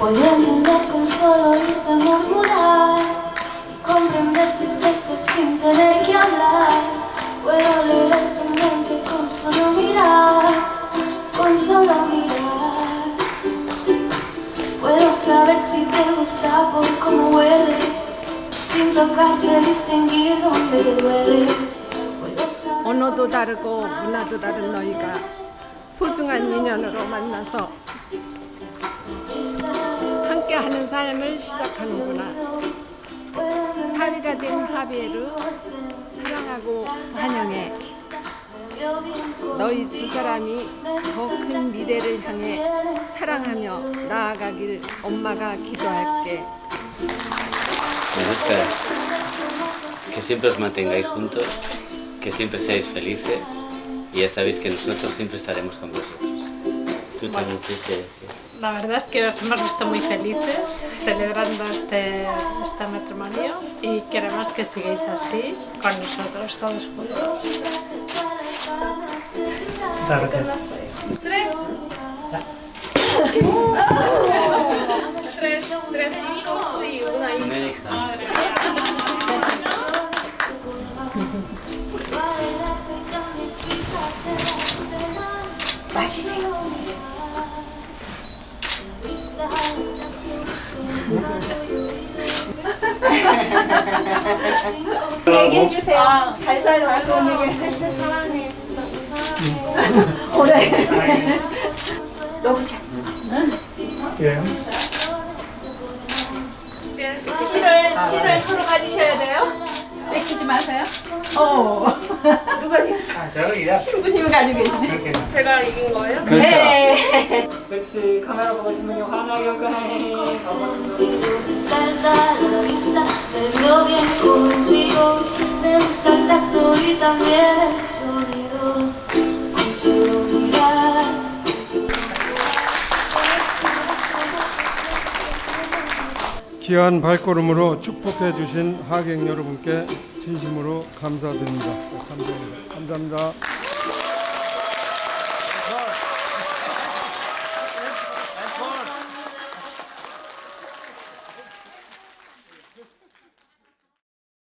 Puedo entender con solo oírte murmurar y comprender tus gestos sin tener que hablar. Puedo leer tu mente con solo mirar, con solo mirar. Puedo saber si te gusta por cómo huele, sin tocarse distinguir dónde duele. Puedo saber 언어도 다르고 문화도 다른 너희가 소중한 인연으로 만나서 함께 하는 삶을 시작하는구나. 사위가 된 하비에르 사랑하고 환영해. 너희 두 사람이 더 큰 미래를 향해 사랑하며 나아가길 엄마가 기도할게. Que siempre os mantengáis juntos, que siempre seáis felices y ya sabéis que nosotros siempre estaremos con vosotros. Tú también decir. La verdad es que os hemos visto muy felices celebrando este, este matrimonio y queremos que sigáis así con nosotros todos juntos. Una hija. 얘기해 주세요. 잘 살고 좋은 얘기. 사랑해. 오래. 너보자. 실을 실을 서로 가지셔야 돼요. 뺏기지 마세요. 어. 누가 이겼어? 저기야. 신부님이 가지고 계시네. 제가 이긴 거예요? 네. 그렇지. 카메라 보고 solo mirar. 귀한 발걸음으로 축복해 주신 하객 여러분께 진심으로 감사드립니다. 감사합니다. 감사합니다.